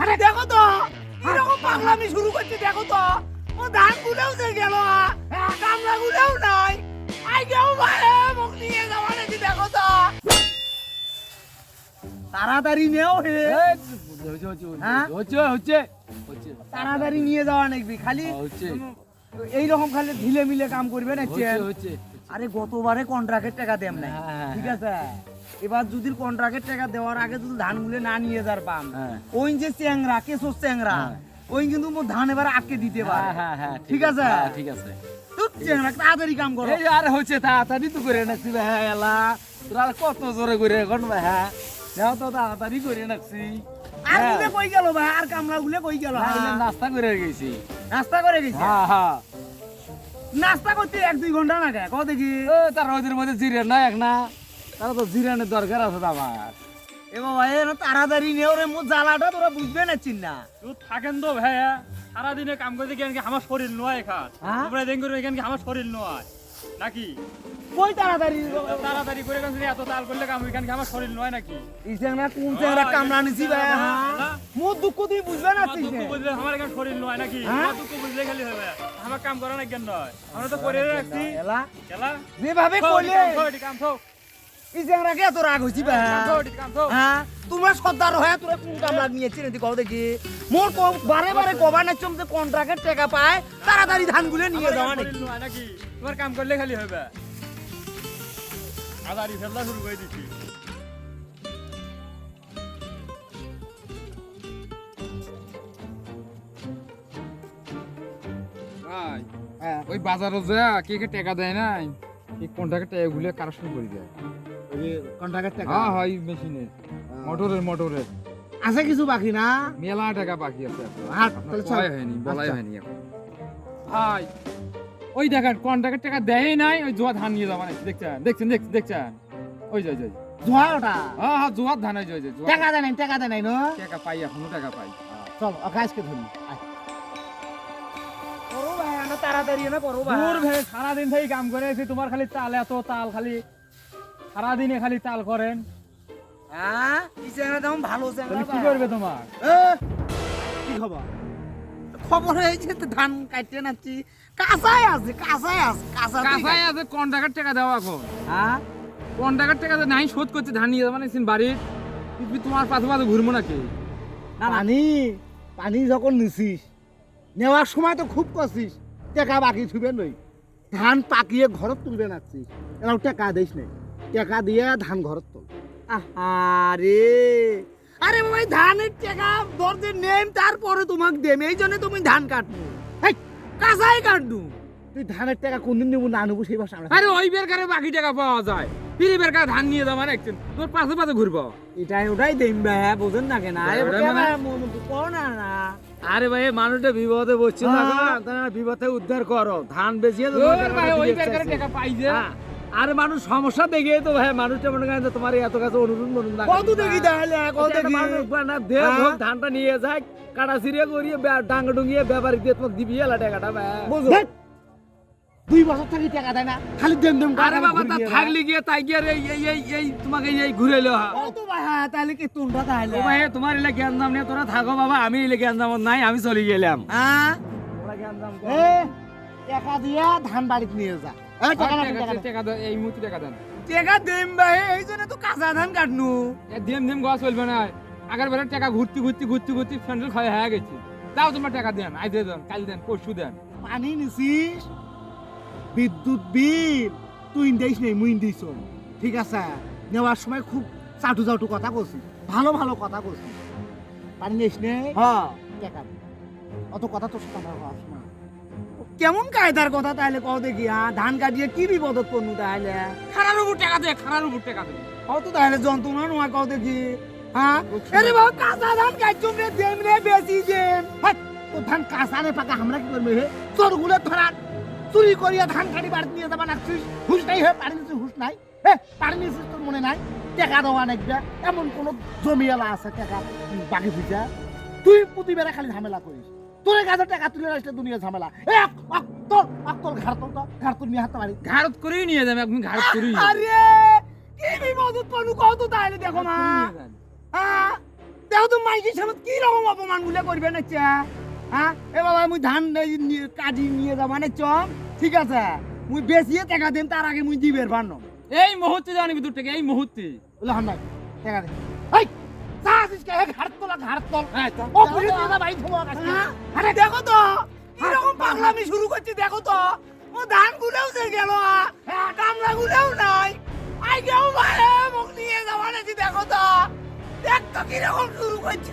আরে দেখো তো এরকম পাগলামি শুরু করছে দেখো তো। ও ধান গুলেও যে গেল কামলা গুলেও নাই। আই গেও ভাই মুখ নিয়ে যাওয়া নাকি দেখো তো। তাড়াতাড়ি নেও হে। হচ্ছে হচ্ছে হ্যাঁ? হচ্ছে হচ্ছে। হচ্ছে। তাড়াতাড়ি নিয়ে যাওয়া নাকি খালি? হচ্ছে। এই রকম খালি ঢিলে মিলে কাম করবে না হচ্ছে হচ্ছে। আরে গতবারে কন্ট্রাক্টের টাকা দেম নাই। হ্যাঁ, ঠিক আছে? এবার যদি কন্ট্রাক্টের টাকা দেওয়ার আগে যদি ধান গুলে না নিয়ে যার পাম হ্যাঁ। ওই যে চ্যাংরা কেশর চ্যাংরা হ্যাঁ। ওই কিন্তু ধান এবার আটকে দিতে পারে। হ্যাঁ হ্যাঁ ঠিক আছে? ঠিক আছে। তাড়াতাড়ি কাম করো। এই আর হচ্ছে তাড়াতাড়ি তো করে নাকছি ভাই এলা। তোরা কত জোরে করে এখন হ্যাঁ। যাও তো তাড়াতাড়ি করে নাকছি আর। গুলে কই গেল ভাই আর কামলা গুলে কই গেল? নাস্তা করে গেছি। নাস্তা করে গেছে? হ্যাঁ হ্যাঁ। নাস্তা করতে এক দুই ঘণ্টা না কত দেখি? তার রোদের মধ্যে জিরে না এক না। তারা তো জিরানের দরকার আছে আমার। এ বাবা এ তাড়াতাড়ি নেও রে মোর জ্বালাটা তোরা বুঝবে না চিন্না। তুই থাকেন তো ভাইয়া সারাদিনে কাম করতে গিয়ে কি আমার শরীর নয় হ্যাঁ? তোমরা দেন করে এখানে কি আমার শরীর নয় নাকি? কই তাড়াতাড়ি? তাড়াতাড়ি করে কাম এত তাল করলে কাম এখানে কি আমার শরীর নয় নাকি? চ্যাংরা কোন চ্যাংরা কামলা নিছি ভাই হ্যাঁ? মোর দুঃখ তুই বুঝবে না আমার দুঃখ বুঝলে আমার এখানে শরীর নয় নাকি? হ্যাঁ? দুঃখ বুঝলে খালি হবে। আমার কাম করা না কেন নয়। আমরা তো করে রাখছি। এলা। খেলা যেভাবে কইলে কাম থো এই চ্যাংরাকে এত রাগ হইছি থো হ্যাঁ? তোমার সর্দার হয়ে তোরা কোন কামলা নিয়েছি নাকি কও দেখি? মোর কম বারে বারে গভর্নর চমতে কন্ট্রাক্টের টাকা পায় তাড়াতাড়ি ধানগুলো নিয়ে যাওয়া নাকি? তোমার কাম করলে খালি হবে। আদারি ফেললা শুরু করে ভাই হ্যাঁ। ওই বাজারে যা কে কে টাকা দেয় নাই এই কন্টাক্টে টাকা গুলো কারেকশন করে দেয়। হ্যাঁ হয় মেশিনে। মোটরের মোটরের। আছে কিছু বাকি না? মেলা টাকা বাকি আছে চল। বলাই হয়নি বলাই আচ্ছা। হয়নি ভাই ওই দেখেন কন্ট্রাক্টের টাকা দেয় নাই ওই জোয়া ধান নিয়ে যাবা দেখছেন? দেখছেন দেখছেন দেখছেন? ওই যে ওই যে জোয়া ওটা? হ্যাঁ হ্যাঁ জোয়ার ধান ওই যে ওই টাকা দেয় নাই টাকা দেয় নাই নো? টাকা পাই এখনও টাকা পাই। চল ওকে আজকে ধরি তাড়াতাড়ি না করো ভাই। ভাই সারাদিন থেকে কাম করে এসে তোমার খালি তাল এত তাল খালি। সারাদিনে খালি তাল করেন। হ্যাঁ? এই তেমন ভালো চ্যাংরা কি করবে তোমার? কি খবর? খবর হয়েছে তো ধান কাটতে নাচ্ছি। কাঁচাই আছে কাঁচাই আছে কাঁচা কাঁচাই আছে কন্ট্রাক্টের টাকা দেওয়া এখন? হ্যাঁ? কন্ট্রাক্টের টাকা যে নাই শোধ করতে ধান নিয়ে যাবা নাকি বাড়ির। তুমি তোমার পাশে পাশে ঘুরবো নাকি? পানি পানি যখন নিছিস নেওয়ার সময় তো খুব করছিস। টাকা বাকি ছুবে নই। ধান পাকিয়ে ঘরত তুলবে নাচ্ছিস। এরাও টাকা দিস নেই টাকা দিয়ে ধান ঘরত তুল। আরে আরে ভাই ধানের টাকা দরজে নেম তারপরে তোমাকে দেম এই জন্য তুমি ধান কাটবো। কাঁচাই কাটবো। তুই ধানের টাকা কোনদিন নেব না নেব সেই ভাষা আরে ওই বেরকারে বাকি টাকা পাওয়া যায়। বেরকার ধান নিয়ে যাবা নাকি তোর পাশে পাশে ঘুরবো। এটাই ওটাই দেম ভাই বোঝেন না কেন? আরে মানে? না না। আরে ভাই মানুষটা বিপদে বসছে না তারা বিপদে উদ্ধার করো। ধান বেচিয়ে ভাই ওই বেকারে টাকা পাই যে। আরে মানুষ সমস্যা দেখে তো ভাই মানুষটা মনে করেন তোমার এত কাছে অনুরোধ কত দেখি তাহলে কত দেখি। না দে হ্যাঁ? ধানটা নিয়ে যাক কাটা সিরিয়া করিয়ে ডাঙ্গ ডুঙ্গিয়ে ব্যাপারী দিয়ে তোমাকে দিবি এলা টাকাটা ভাই। বুঝো দুই বছর থাকি টাকা দেয় না খালি দেম দেম আরে বাবা তা থাকলি গিয়ে তাই গিয়ে এই এই এই তোমাকে এই- ঘুরে এলো হা কত ভাই হ্যাঁ তাহলে কি তোমরা তাহলে? ও ভাই তোমার এলে জ্ঞান দাম নিয়ে তোরা থাকো বাবা আমি এলে জ্ঞান দাম নাই আমি চলে গেলাম। হ্যাঁ? জ্ঞান দাম টাকা দিয়া ধান বাড়িতে নিয়ে যা। এই টাকা না টাকা দে। টাকা দেন এই মুহূর্তে টাকা দেন। টাকা দেম ভাই এই জন্য তো কাঁচা ধান কাটনু। এ দিম দিম চলবে না আগের বেলা টাকা ঘুরতে ঘুরতে ঘুরতে ঘুরতে স্যান্ডেল খাওয়া হয়ে গেছে। তাও তোমার টাকা দেন আজ দেন কাল দেন পরশু দেন। পানি নিছিস। বিদ্যুৎ বিল তুই দিস নেই মুই দিস ঠিক আছে নেওয়ার সময় খুব চাটু চাটু কথা কছিস ভালো ভালো কথা কছিস পানি নিস নেই? হ্যাঁ টাকা। অত কথা তোর সাথে কেমন কায়দার কথা তাহলে কও দেখি হ্যাঁ ধান কাটিয়ে কি বিপদত পড়নু তাহলে খারার উপর টাকা দে খারার উপর টাকা দে। কত তাহলে যন্ত্রণা নয় কও দেখি হ্যাঁ আরে বাবা কাঁচা ধান কাটছুম রে দেম রে বেশি দেম তো ধান কাঁচা নে পাকা আমরা কি করবে হে? গুলো ধরা চুরি করিয়া ধান কাটি বাড়ি নিয়ে যাবা নাকছিস হুশ নাই হে নিছিস হুশ নাই। হে নিছিস তোর মনে নাই? টাকা দেওয়া নাকবে এমন কোন জমিয়ালা আছে টাকা বাকি তুই প্রতিবারে খালি ঝামেলা করিস। তোর কাছে টাকা তুলে আসলে দুনিয়া ঝামেলা। তোর তোর তো, নিয়ে হাতে মারি ঘাড়ত করেই নিয়ে যাবে আপনি ঘাড়ত করেই আরে কি বিপদ উৎপন্ন কত তাহলে দেখো মা। হ্যাঁ দেখো তো মাইকের সামনে কি রকম অপমানগুলো করবে না চা হ্যাঁ এ বাবা মুই ধান নিয়ে- কাটি নিয়ে যাবা না চম ঠিক আছে মুই বেশিয়ে টাকা দিন তার আগে মুই দিবের পারনো এই মুহূর্তে জানিবি থেকে এই মুহূর্তে। বলে হান টাকা দে। এই চা আসিস কে ঘাট তোলা ঘাট তোল। হ্যাঁ ও পুলিশ দাদা ভাই তোমার কাছে আরে দেখো তো কীরকম পাগলামি শুরু করছি দেখো তো। ও ধান গুলেও যে গেল হ্যাঁ। কামলা গুলেও নাই। আই কেউ ভাই মুখ নিয়ে যাওয়া নাকি দেখো তো। দেখ তো কি রকম শুরু করছে।